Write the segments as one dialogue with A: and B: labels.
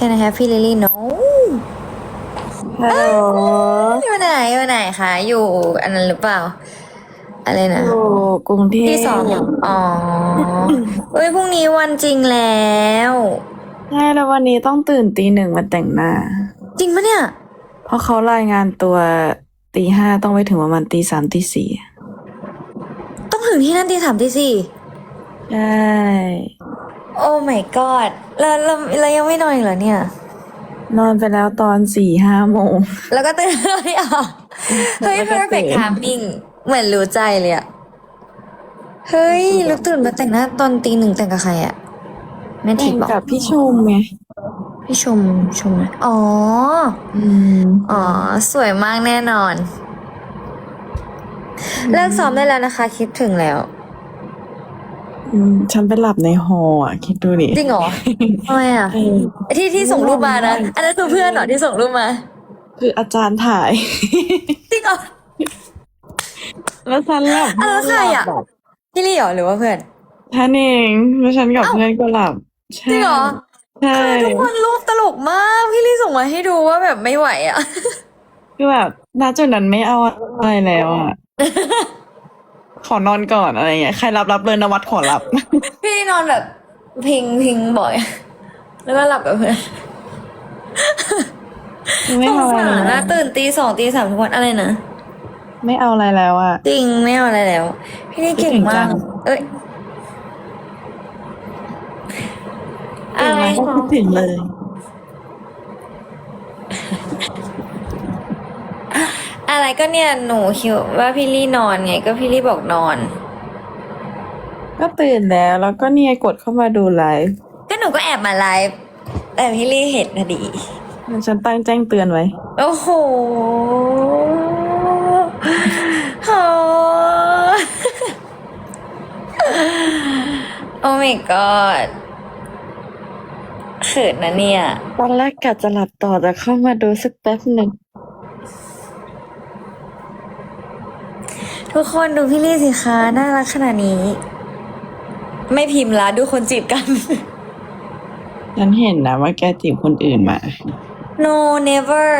A: Can I have P Lily No
B: ฮัลโหล
A: อยู่ไหนอยู่ไหนคะอยู่อันนั้นหรือเปล่า อะไรนะ
B: อยู่กรุงเทพ
A: ที่สองอ๋อเอ้ยพรุ่งนี้วันจริงแล้ว
B: ใช่แล้ววันนี้ต้องตื่นตีหนึ่งมาแต่งหน้า
A: จริงปะเนี่ย
B: เพราะเขารายงานตัวตีห้าต้องไปถึงประมาณตีสามตีสี่
A: ต้องถึงที่นั่นตีสามตีสี่
B: ใช่
A: โอ้ my god แล้วเราเรายังไม่นอนอีกเหรอเนี่ย
B: นอนไปแล้วตอนสี่ห้าโมง
A: แล้วก็ตื่นเลยอะเฮ้ย
B: แล้วก็ตื่น
A: perfect timing เหมือนรู้ใจเลยอะ เฮ้ยแล้วตื่นมาแต่งหน้าตอนตีหนึ่งแต่งกับใครอะแม่
B: แต่
A: ทิพ
B: ง
A: ย์บอก
B: กับพี่ชมไง
A: พี่ชมชมนะอ๋อ
B: อืม
A: อ๋อ สวยมากแน่นอน เลิกซ้อมได้แล้วนะคะ คิดถึงแล้ว
B: อืมฉันไปหลับในหออะ คิดดูดิ
A: จริงเหรอทำไมอะ
B: เออ
A: ที่ที่ส่งรูปมานะอันนั้นคือเพื่อนเหรอที่ส่งรูปมา
B: คืออาจารย์ถ่าย
A: จริงเหรอ
B: แล้วฉันหลับ
A: อ้าวแล้วใครอะพี่ลี่เหรอหรือว่าเพื่อน
B: ท่านเองแล้วฉันกับเพื่อนก็หลับใช่
A: จริงเหรอ
B: ใช่
A: คือทุกคนรูปตลกมากพี่ลี่ส่งมาให้ดูว่าแบบไม่ไหวอะ
B: คือแบบณจุดนั้นไม่เอาอะไรแล้วอะ ขอนอนก่อนอะไรเงี้ยใครรับรับเลยนวัดขอรับ
A: พี่ลี่นอนแบบพิงพิงบ่อย แล้วก็หลับกับเพื่อน
B: ไม่
A: สง
B: เอาอะไร
A: สาร
B: แล้
A: นะ
B: ว
A: ตื่นตีสองตีสามทุกวันอะไรนะ
B: ไม่เอาอะไรแล้วอะ
A: จริงไม่เอาอะไรแล้ว พี่ลี่เก่งมาก
B: คิดถึงจัง
A: เอ้ย
B: ตื่น
A: อะไร
B: มาก็
A: คะ
B: คิดถึงเลย
A: อะไรก็เนี่ยหนูคิดว่าพี่ลี่นอนไง ก็พี่ลี่บอกนอน
B: ก็ตื่นแล้ว แล้วก็เนี่ยกดเข้ามาดูไลฟ์
A: ก็หนูก็แอบมาไลฟ์แต่พี่ลี่เห็นพอดี
B: ฉันตั้งแจ้งเตือนไว้
A: โอ้โหโหโอ้ my god เขินนะเนี่ย
B: ตอนแรกกะจะหลับต่อแต่เข้ามาดูสักแป๊บหนึ่ง
A: ทุกคนดูพี่ลี่สิคะน่ารักขนาดนี้ ไม่พิมพ์ละดูคนจีบกัน
B: ฉันเห็นนะว่าแกจีบคนอื่นมา
A: no never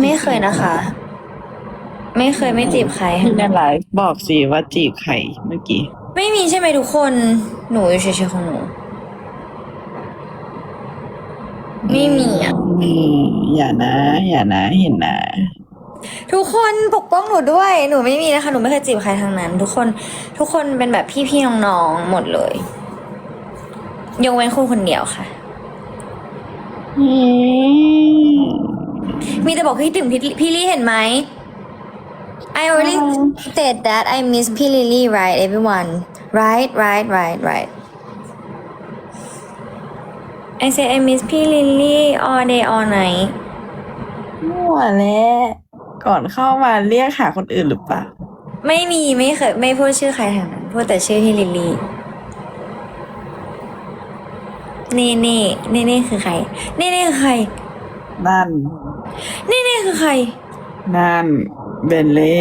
A: ไม่เคยนะคะ ไม่เคยไม่จีบใคร
B: ที่ในไลฟ์บอกสิว่าจีบใครเมื่อกี้
A: ไม่มีใช่ไหมทุกคน หนูอยู่เฉยๆของหนู ไม่มีอะ
B: อืมอย่านะ อย่านะ เห็นนะ
A: ทุกคนปกป้องหนูด้วย หนูไม่มีนะคะหนูไม่เคยจีบใครทางนั้น ทุกคนทุกคนเป็นแบบพี่ๆน้องๆหมดเลยยกเว้นคุณคนเดียวค่ะ
B: อืม
A: มีแต่บอกพี่ถึงพี่พี่ลี่เห็นไหม I already said that I miss พี่ลิลลี่ right everyone right right right right I said I miss พี่ลิลลี่ all day all night
B: มั่วแล้ว ก่อนเข้ามาเรียกหาคนอื่นหรือเปล่า
A: ไม่มีไม่เคยไม่พูดชื่อใครทางนั้นพูดแต่ชื่อพี่ลิลลี่นี่นี่นี่นี่คือใคร นี่นี่คือใคร
B: นั่น
A: นี่นี่คือใคร
B: นั่นเบนเล่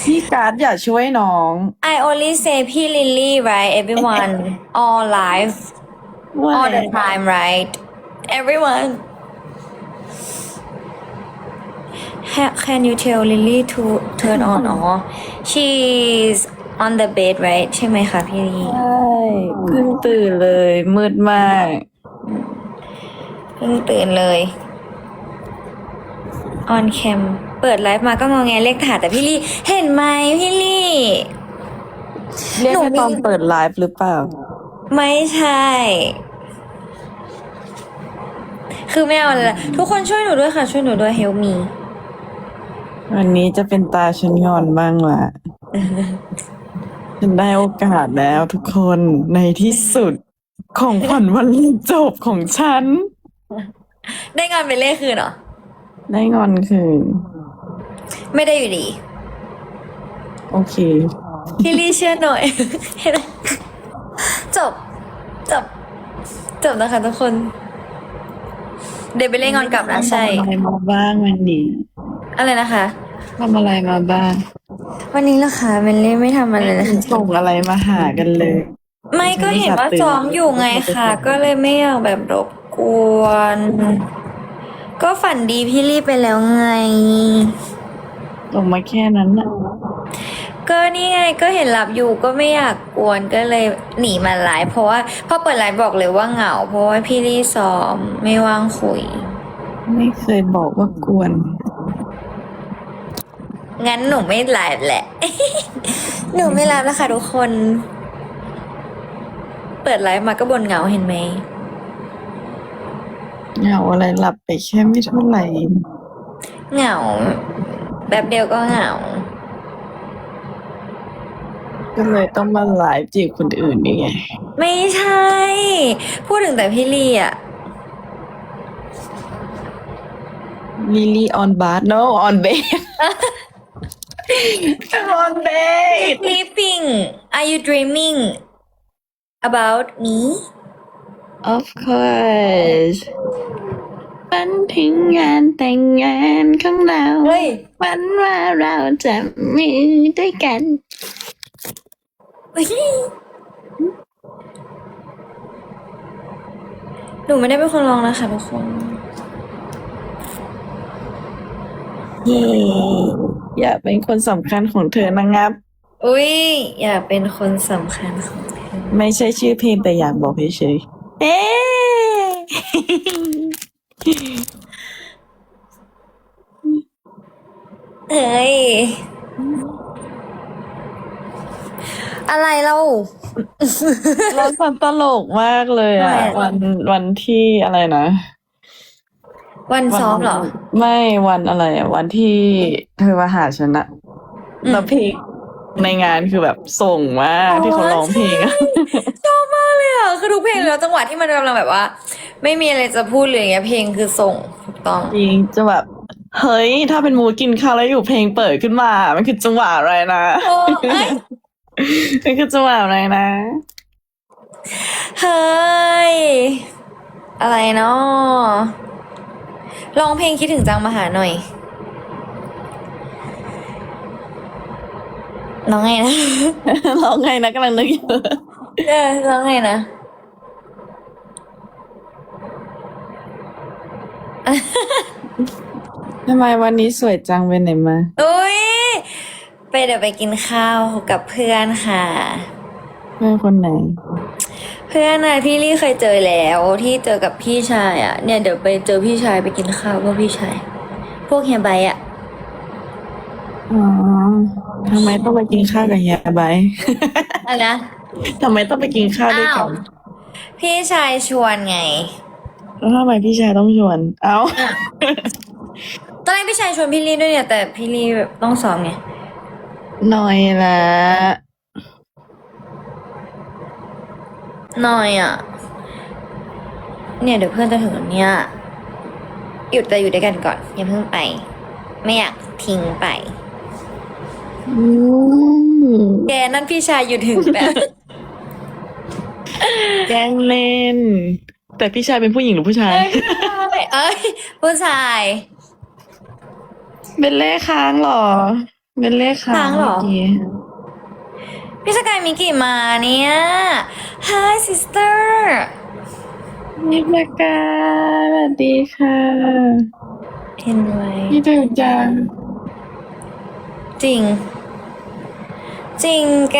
B: พี่การ์ดอย่าช่วยน้อง
A: I only say พี่ลิลลี่ right everyone all live
B: ว่า
A: all the time right everyone can you tell Lily to turn on อ๋อ she's on the bed right ใช่ไหมคะพี่ลี
B: ใช่เพิ่งตื่นเลย มืดมาก
A: เพิ่งตื่นเลย on cam เปิดไลฟ์มาก็งอแงเลขถาแต่พี่ลี่ เห็นไหมพี่ลี่
B: เรียก
A: หนู
B: ให้
A: มี
B: ตอนเปิดไลฟ์หรือเปล่า
A: ไม่ใช่ คือไม่เอาเลยละทุกคนช่วยหนูด้วยค่ะ ช่วยหนูด้วย help me
B: วันนี้จะเป็นตาฉันงอนบ้างละฉันได้โอกาสแล้วทุกคนในที่สุดของขวัญวันเรียนจบของฉัน
A: ได้งานเป็นเลขคืนเหรอ
B: ได้งอนคืน
A: ไม่ได้อยู่ดี
B: โอเค
A: พี่ลี่เชื่อหน่อยเห็นไหมจบ จบ จบนะคะทุกคน เดี๋ยวไปเล่นงอนกลับนะใช่
B: ทำอะไรมาบ้างวันนี้
A: อะไรนะคะ
B: ทำอะไรมาบ้าง
A: วันนี้ล่ะคะเมนลี่ไม่ทำอะไรเลยค่ะ
B: ส่งอะไรมาหากันเลย
A: ไม่ก็เห็นว่าซ้อมอยู่ไงค่ะ ก็เลยไม่อยากแบบรบกวน ก็ฝันดีพี่รีบไปแล้วไง
B: ลงมาแค่นั้นน่ะ
A: ก็นี่ไงก็เห็นหลับอยู่ก็ไม่อยากกวนก็เลยหนีมาไลฟ์เพราะว่าพอเปิดไลฟ์บอกเลยว่าเหงา เพราะว่าพี่รีซ้อมไม่ว่างคุย
B: ไม่เคยบอกว่ากวน
A: งั้นหนูไม่ไลฟ์แหละ หนูไม่ไลฟ์แล้วค่ะทุกคน เปิดไลฟ์มาก็บนเหงาเห็นไหม
B: เหงาอะไรหลับไปแค่ไม่เท่าไหร่
A: เหงาแบบเดียวก็เหงา
B: ก็เลยต้องมาไลฟ์จีบคนอื่นนี่ไง
A: ไม่ใช่ พูดถึงแต่พี่ลีอะ
B: ลิลี่ออนบาร์ no on bed on bed
A: sleeping are you dreaming about me
B: of course ฝันถึงงานแต่งงานของเรา
A: เฮ้ย
B: ฝันว่าเราจะมีด้วยกัน
A: หนูไม่ได้เป็นคนร้องนะคะทุกคน
B: เย่ อยากเป็นคนสำคัญของเธอนะครับ
A: อุ้ยอยากเป็นคนสำคัญของเธอ
B: ไม่ใช่ชื่อเพลงแต่อยากบอกเฉยๆเอ๊
A: เฮ้ย อะไรเรา
B: เราสันตลกมากเลยอะ
A: ทำไมอะ
B: วันวันที่อะไรนะ
A: วันซ้อมเหรอ
B: ไม่วันอะไรอะวันที่เธอมาหาฉันอะ
A: อืม
B: แล้วเพลงในงานคือแบบส่งมากที่เขาร้องเพลงอะ
A: ชอบมากเลยอะ คือทุกเพลงแล้วจังหวะที่มันกำลังแบบว่า ไม่มีอะไรจะพูดเลยอย่างเงี้ยเพลงคือส่งถูกต้อง
B: จริงจะแบบ เฮ้ย ถ้าเป็นมูดกินข้าวแล้วอยู่เพลงเปิดขึ้นมา มันคือจังหวะอะไรนะ
A: โอ้ย
B: มันคือจังหวะอะไรนะ
A: เฮ้ย อะไรเนาะ ลองเพลงคิดถึงจังมาหาหน่อยน้องไงนะ
B: ร้องไงนะกำลังนึกอยู่
A: เออร้องไงนะ
B: ทำไมวันนี้สวยจังไปไหนมา
A: อุ้ยไปเดี๋ยวไปกินข้าวกับเพื่อนค่ะ
B: เพื่อนคนไหน
A: เพื่อนน่ะพี่ลี่เคยเจอแล้วที่เจอกับพี่ชายอะเนี่ยเดี๋ยวไปเจอพี่ชายไปกินข้าวพวกพี่ชาย พวกเฮียไบร์ทอะ
B: อ๋อทำไมต้องไปกินข้าวกับเฮียไบร์ท
A: อะไรนะ
B: ทำไมต้องไปกินข้าวด้วยกั
A: อ้านวพี่ชายชวนไง
B: แล้วทำไมพี่ชายต้องชวน เอ้า
A: ตอนแรกพี่ชายชวนพี่ลี่ด้วยเนี่ยแต่พี่ลี่แบบต้องซ้อมไง
B: หน่อยละ
A: หน่อยอะ เนี่ยเดี๋ยวเพื่อนจะถึงแล้วเนี่ย หยุดแต่อยู่ด้วยกันก่อน อย่าเพิ่งไป ไม่อยากทิ้งไป
B: อืม
A: แกนั่นพี่ชายอยู่ถึงแล้ว
B: แกล้งเล่น แต่พี่ชายเป็นผู้หญิงหรือผู้ชาย
A: เอ้ยผู้ชาย
B: เป็นเลขค้างเหรอ เป็นเลขค้าง
A: ค้างเหรอ
B: มื่กี้
A: พี่สกายมิกิมาเนี่ย Hi sister
B: นิกากาสวัสดีค่ะ
A: เห็นไว้
B: พี่ถึงจัง
A: จริง จริงแก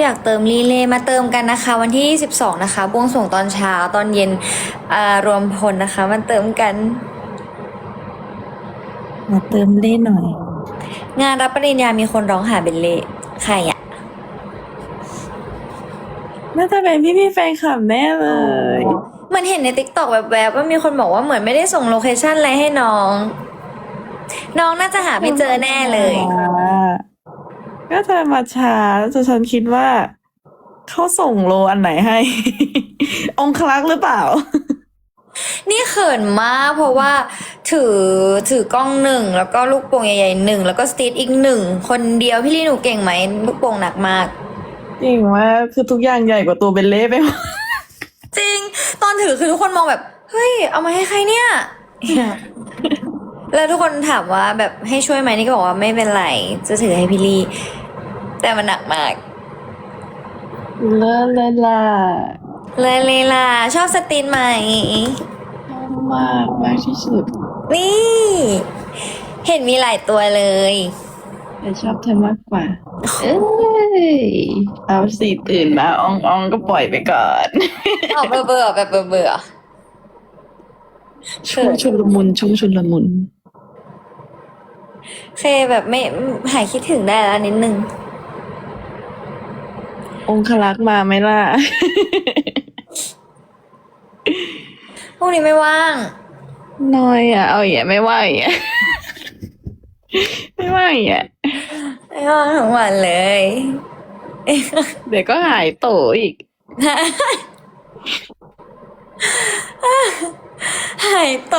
A: อยากเติมรีเลย์มาเติมกันนะคะ วันที่22นะคะบวงสรวงตอนเช้าตอนเย็นอ่ารวมพลนะคะ มาเติมกัน
B: มาเติมเล่นหน่อย
A: งานรับปริญญามีคนร้องหาเบลเล่ใครอะ
B: น่าจะเป็นพี่พี่ๆแฟนคลับแน่เลย
A: เหมันเห็นในติ๊กต็อกแบบๆว่ามีคนบอกว่าเหมือนไม่ได้ส่งโลเคชั่นอะไรให้น้อง น้องน่าจะหาไม่เจอแน่เลย
B: ก็เธอมาช้าแต่ฉันคิดว่า เขาส่งโลอันไหนให้ องคลักษ์หรือเปล่า
A: นี่เขินมากเพราะว่าถือถือกล้องหนึ่งแล้วก็ลูกโป่งใหญ่ๆหนึ่งแล้วก็สตีทอีกหนึ่งคนเดียวพี่ลี่หนูเก่งไหมลูกโป่งหนักมาก
B: จริงว่าคือทุกอย่างใหญ่กว่าตัวเบลเล่ไปหมด
A: จริง ตอนถือคือทุกคนมองแบบ เฮ้ย เอามาให้ใครเนี่ย แล้วทุกคนถามว่าแบบให้ช่วยไหมนี่ก็บอกว่าไม่เป็นไร จะถือให้พี่ลี่ แต่มันหนักมาก
B: เลอะเลยล่ะ
A: เลยเลยล่ะ ชอบสตรีนไหม
B: ชอบมากมากที่สุด
A: นี่ เห็นมีหลายตัวเลย
B: แต่ชอบเธอมากกว่า เอ้ย เอาสิตื่นมาอองอองก็ปล่อยไปก่อน
A: ออกเบื่อเบื่อๆแบบเบื่อเบื่อ
B: ช่วงชุลมุนช่วงชุลมุน
A: ๆเคแบบไม่หายคิดถึงได้แล้วนิดนึง
B: องคลักษ์มาไหมล่ะ
A: พรุ่งนี้ไม่ว่าง
B: น้อยอะเอาอย่าไม่ว่าอย่าไม่ว่าอย่า
A: ไม่ว่างทั้งวันเลย
B: เดี๋ยวก็หายโตอีก
A: หายโต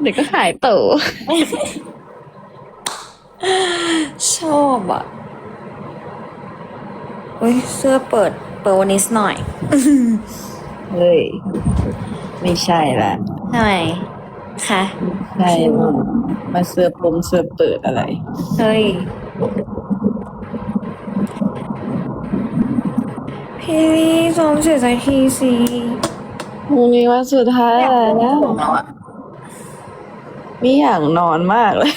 B: เดี๋ยวก็หายโต
A: ชอบอะ อุ้ยเสื้อเปิด เปิดวันนี้หน่อย
B: เฮ้ย ไม่ใช่ละ
A: ทำไมคะ
B: ใช่ละมาเสื้อปมเสื้อเปิดอะไร
A: เฮ้ย พี่ลี่ซ้อมเสร็จสักทีสิ
B: พรุ่งนี้วันสุดท้ายแล้วไม่อยากนอนมากเลย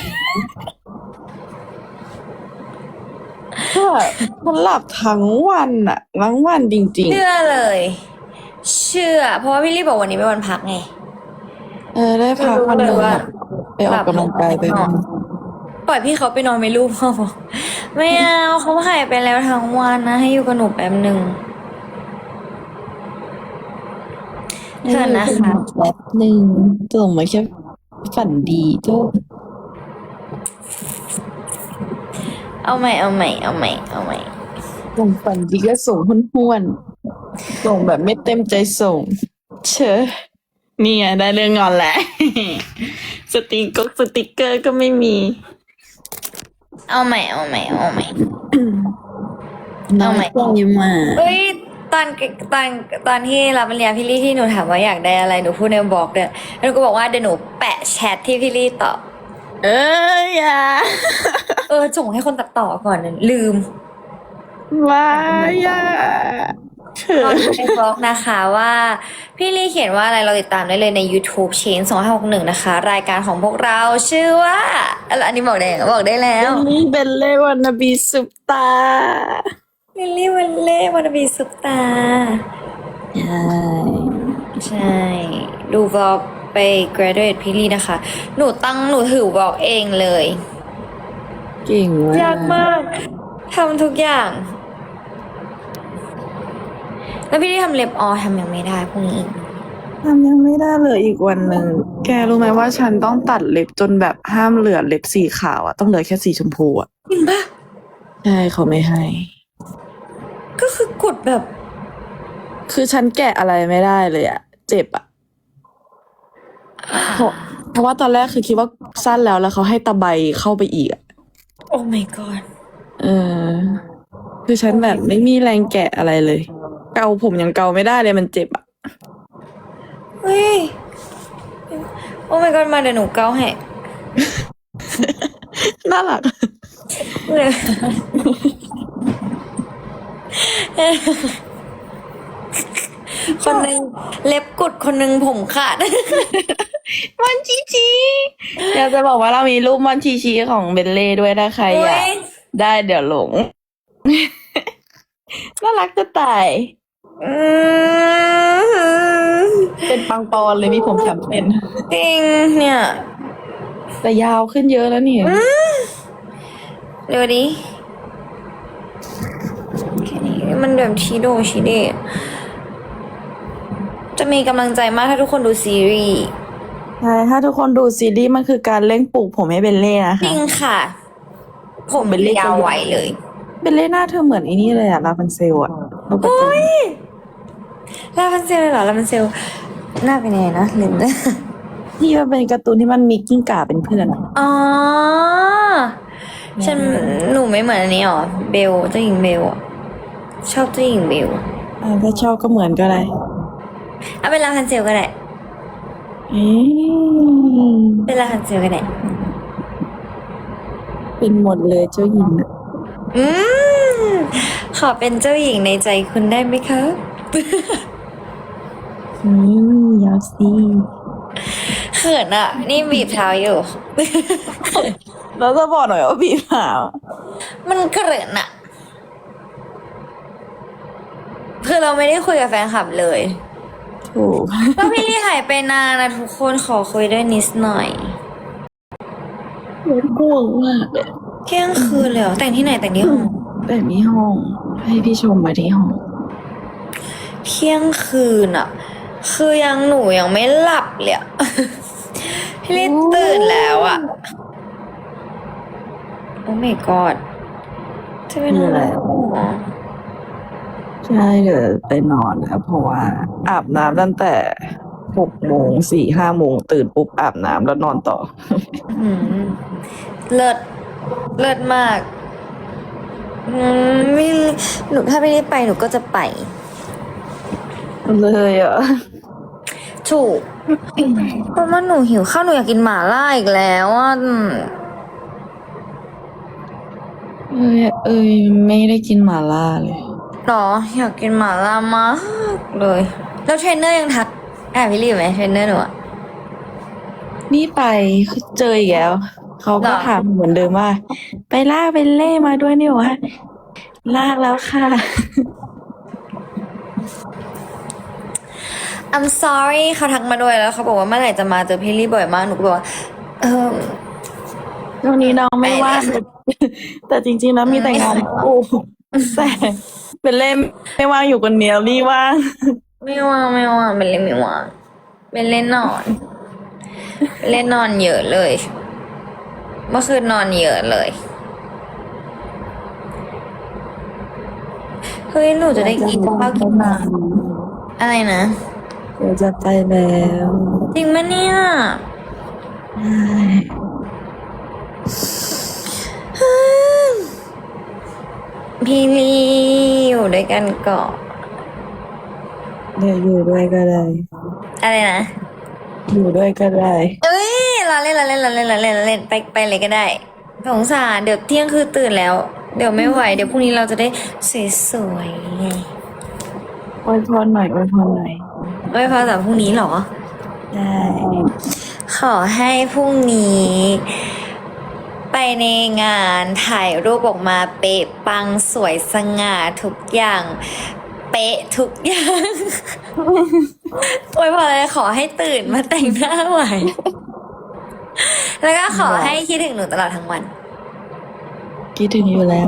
B: ก็มันหลับทั้งวันอะทั้งวันจริง
A: เชื่อเลยเชื่อเพราะว่าพี่ลี่บอกวันนี้เป็นวันพักไง
B: ๆเออได้พักวันหนึ่งอะไปออกกำลังกายไปบ้าง
A: ปล่อยพี่เขาไปนอนไหม่ลูกพ่อบอกไม่เอาเขาหายไปแล้วทั้งวันนะ ให้อยู่กับหนูแป๊บหนึ่งเชิญนะคะ
B: แป๊บหนึ่งส่งมาแค่ฝันดีโจ้
A: เอาใหม่เอาใหม่เอาใหม่เอาใหม่
B: ส่งฝันดีก็ส่งห้วนๆ ส่งแบบไม่เต็มใจส่ง เชอะนี่ไงได้เรื่องงอนแหละ สติกเกอร์สติกเกอร์ก็ไม่มี
A: เอาใหม่เอาใหม่เอาใหม่
B: น้อง
A: เอาใหม่
B: ใจมา
A: เอ้ยตอนตอนตอนที่รับปริญญาพี่ลี่ที่หนูถามว่าอยากได้อะไรหนูพูดในบล็อกเนี่ยแล้วหนูก็บอกว่าเดี๋ยวหนูแปะแชทที่พี่ลี่ตอบ
B: เอ้ยอย่า
A: เออส่งให้คนตัดต่อก่อนนะลืม
B: ว่าอย่า เขิ
A: ตอน
B: น
A: ในบล็อกนะคะว่า พี่ลี่เขียนว่าอะไรเราติดตามได้เลยใน YouTube Chain 2561 นะคะ รายการของพวกเราชื่อว่าอะไรอันนี้บอกได้ยังบอกได้แล้ว
B: นี่เบลเล่วันนาบีซุปตา
A: ลิลลี่วันเล่วันบีซุปตา
B: ใช่
A: ใช่ ดูบล็อกไป graduate พี่ลี่นะคะ หนูตั้งหนูถือบล็อกเองเลย
B: เก่งมาก
A: ยากมากทำทุกอย่าง แล้วพี่ลี่ทำเล็บออทำยังไม่ได้พรุ่งนี้อีก
B: ทำยังไม่ได้เลยอีกวันหนึ่ง แกรู้ไหมว่าฉันต้องตัดเล็บจนแบบห้ามเหลือเล็บสีขาวอะต้องเหลือแค่สีชมพูอะ
A: จริงปะ
B: ใช่เขาไม่ให้
A: ก็คือกดแบบ
B: คือฉันแกะอะไรไม่ได้เลยอะเจ็บอะเพราะเพราะว่าตอนแรกคือคิดว่าสั้นแล้วแล้วเขาให้ตะไบเข้าไปอีกอะ
A: โอ้ my god
B: เออ คือฉันแบบไม่มีแรงแกะอะไรเลย เกาผมยังเกาไม่ได้เลยมันเจ็บอะ
A: เฮ้ย โอ้ my god มาเดี๋ยวหนูเกาให้
B: น่ารัก
A: คนหนึ่งเล็บกุดคนหนึ่งผมขาด
B: มอนชีชีอยากจะบอกว่าเรามีรูปมอนชีชีของเบลเล่ด้วยถ้าใครอยาก
A: โอ้ย
B: ได้เดี๋ยวหลง น่ารักจะตาย
A: อืม
B: เป็นปังปอนเลยมีผมสามเส้น
A: จริงเนี่ย
B: แต่ยาวขึ้นเยอะแล้วเนี่ย
A: เดี๋ยวดิแค่นี้มันแบบชีโดชีเดะจะมีกำลังใจมากถ้าทุกคนดูซีรีส์
B: ใช่ถ้าทุกคนดูซีรีส์มันคือการเร่งปลูกผมให้เบลเล่นะ
A: จ
B: คะ
A: ริงค่ะ ผม
B: เป็นเลข
A: ยาวไหวเลย
B: เบลเล่หน้าเธอเหมือนไอ้นี่เลยอะลาพันเซลอะเราก็จะ
A: ลาพันเซลเลยเหรอลาพันเซลหน้าเป็นยังไงนะลืม
B: ที่มันเป็นการ์ตูนที่มันมีกิ้งก่าเป็นเพื่อนอะ
A: อ๋อ ฉันหนูไม่เหมือนอันนี้หรอ เบลเจ้าหญิงเบลอะชอบเจ้าหญิงเบล
B: อ่าถ้าชอบก็เหมือนก็ได้
A: เอาเป็นลาพันเซลก็ได้
B: เอ๊ะ
A: เป็นลาพันเซลก็ได้
B: เป็นหมดเลยเจ้าหญิงอะ
A: อืมขอเป็นเจ้าหญิงในใจคุณได้ไหมคะ
B: นี่ยาวสิ
A: เขินอะ นี่บีบเท้าอยู่
B: แล้วจะบอกหน่อยว่าพี่สาว
A: มันเขินอะ คือเราไม่ได้คุยกับแฟนคลับเลย
B: ถูก
A: ก็พี่ลี่หายไปนานนะทุกคนขอคุยด้วยนิดหน่อย
B: ง่วงมากเลย
A: เที่ยงคืนเลยเหรอแต่งที่ไหนแต่งที่ห้อง
B: แต่ที่ห้อง ให้พี่ชมมาที่ห้อง
A: เที่ยงคืนอะคือยังหนูยังไม่หลับเลยอะพี่ลี่ตื่นแล้วอะโอ้ my god จะเป็นอะไรหรอ
B: ใช่เดี๋ยวไปนอนแล้วเพราะว่า อาบน้ำตั้งแต่หกโมงสี่ห้าโมงตื่นปุ๊บอาบน้ำแล้วนอนต่อ
A: อืมเลิศเลิศมากอืมไม่หนูถ้าไม่ได้ไปหนูก็จะไป
B: เลยอะ
A: ถูกเพราะว่าหนูหิวข้าวหนูอยากกินหม่าล่าอีกแล้วอะอืม
B: เอ้ยเอ้ยไม่ได้กินหมาล่าเลย
A: หรออยากกินหม่าล่ามากเลย แล้วเทรนเนอร์ยังทักแอบพี่รีบไหมเทรนเนอร์หนูอะ
B: นี่ไปคือเจออีกแล้ว เขาก็
A: หรอ
B: ถามเหมือนเดิมว่า ไปลากไปเล่มาด้วยนี่หวะลากแล้วค่ะ
A: I'm sorry เขาทักมาด้วยแล้วเขาบอกว่าเมื่อไหร่จะมาเจอพี่รีบ่อยมากหนูก็บอกว่าเออ
B: ตรงนี้น้องไม่ว่าง
A: ไปเลย
B: แต่จริงๆแล้วมีแต่งานกูแต่เป็นเล่มไม่ว่างอยู่คนเดียวรีว่าง
A: ไม่ว่างไม่ว่างเป็นเล่นไม่ว่างเป็นเล่นนอนเป็นเล่นนอนเยอะเลย เมื่อคืนนอนเยอะเลยเฮ้ยหนูจะได้กินข้าวกินน้ำอะไรนะ
B: เดี๋ยวจะไปแล้ว
A: จริงไหมเนี่ยพี่ลีอยู่ด้วยกันก่อน
B: เดี๋ยวอยู่ด้วยก็ได้
A: อะไรนะ
B: อยู่ด้วยก็ได้
A: เอ้ยเราเล่นเราเล่นเราเล่นเราเล่นเราเล่นไปไปเลยก็ได้สงสารเดี๋ยวเที่ยงคือตื่นแล้ว เดี๋ยวไม่ไหว เดี๋ยวพรุ่งนี้เราจะได้สวยๆไง
B: อวยพรหน่อยอวยพรหน่อย
A: ไม่พอแต่พรุ่งนี้เหรอ
B: ได้
A: ขอให้พรุ่งนี้ ไปในงานถ่ายรูปออกมาเป๊ะปังสวยสง่าทุกอย่าง เป๊ะทุกอย่างโอ้ยพอเลยขอให้ตื่นมาแต่งหน้าใหม่แล้วก็ขอให้คิดถึงหนูตลอดทั้งวัน
B: คิดถึงอยู่แล้ว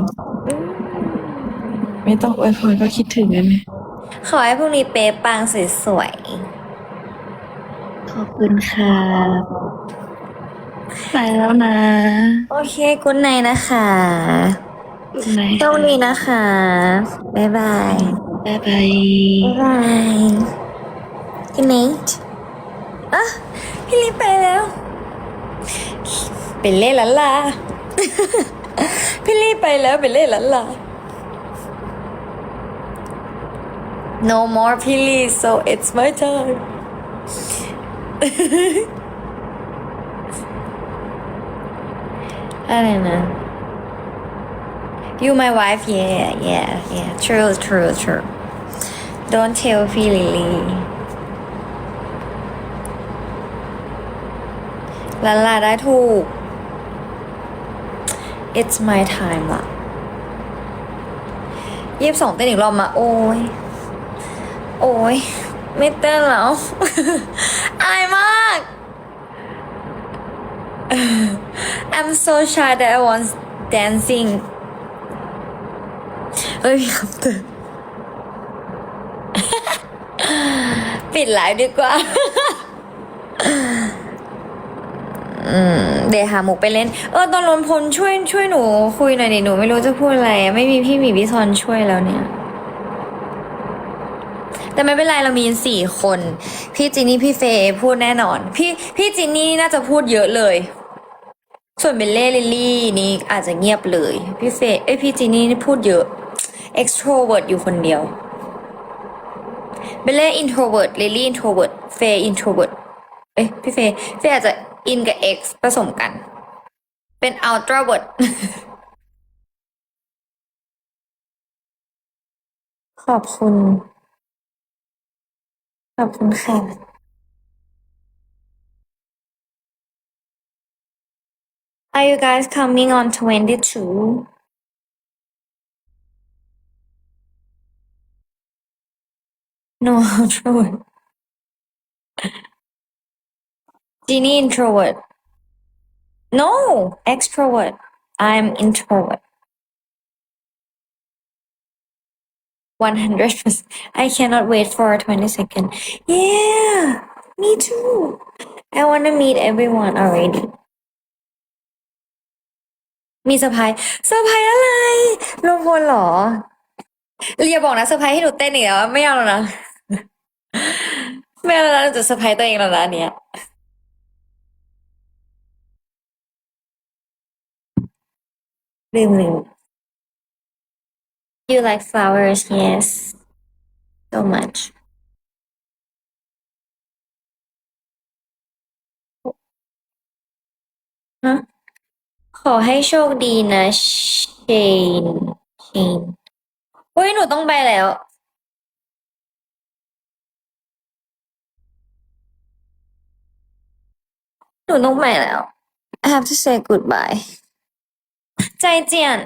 B: ไม่ต้องอวยพรก็คิดถึงกันไหม
A: ขอให้พรุ่งนี้เป๊ะปังสวย
B: ขอบคุณค่ะไปแล้วนะ
A: ๆโอเคกุนไนนะคะ
B: ไหน
A: โชคดีนะคะ บ๊ายบาย
B: บ๊ายบาย
A: บ๊ายบาย Good night อะพี่ลีไปแล้ว เป็นเล่ละลาพี่ลีไปแล้วเป็นเล่ละลา No more พี่ลี so it's my time อะไรนะ You my wife yeah yeah yeah true true true Don't tell พี่ลิลลี่ลาลาได้ถูก It's my time ละยี่สิบสองเต้นอีกรอบมา โอ้ย โอ้ยไม่เต้นแล้ว อายมาก I'm so shy that I was dancing เฮ้ยคำเตือนปิดไลฟ์ดีกว่า เดี๋ยวหาหมูไปเล่น เออ ตอนลนพลช่วยช่วยหนู คุยหน่อยดิหนูไม่รู้จะพูดอะไร ไม่มีพี่หมีพี่ซอนช่วยแล้วเนี่ย แต่ไม่เป็นไรเรามีสี่คน พี่จินนี่พี่เฟย์พูดแน่นอน พี่พี่จินนี่น่าจะพูดเยอะเลย ส่วนเบลเล่ลิลลี่นี่อาจจะเงียบเลย พี่เฟย์เอ้ยพี่จินนี่พูดเยอะ extrovert อยู่คนเดียวเบลเล่ introvert ลิลลี่ introvert เฟย์ introvert เอ้ยพี่เฟย์เฟย์อาจจะ in กับ x ผสมกัน เป็น ultravert ขอบคุณ Are you guys coming on 22? No, introvert. Genie introvert. No, extrovert. I'm introvert. 100%. I cannot wait for a 20 second. Yeah, me too. I want to meet everyone already. มีเซอร์ไพรส์เซอร์ไพรส์อะไรรวมพลเหรออย่าบอกนะเซอร์ไพรส์ให้หนูเต้นอีกแล้วไม่เอาแล้วนะไม่เอาแล้วนะหนูจะเซอร์ไพรส์ตัวเองแล้วนะอันเนี้ยลืมลืม You like flowers yes so much ฮะขอให้โชคดีนะเชนเชนเฮ้ยหนูต้องไปแล้ว หนูต้องไปแล้ว I have to say goodbye ใจเจียน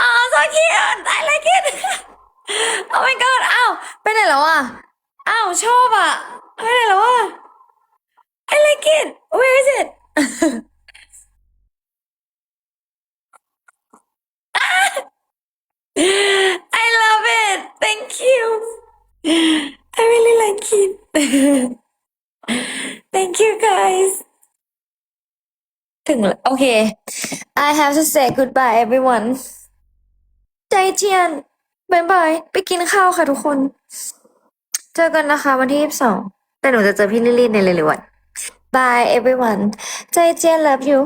A: อ๋อ so cute I like it oh my god อ้าวไปไหนแล้วอะอ้าวชอบอะไปไหนแล้วอะ I like it where is it I love it. Thank you. I really like it. Thank you guys. ถึงแล้วโอเค I have to say goodbye everyone ใจเจียนบายบายไปกินข้าวค่ะทุกคน เจอกันนะคะวันที่ยี่สิบสองแต่หนูจะเจอพี่ลิลลี่ในเร็วๆวัน Bye everyone ใจเจียน love you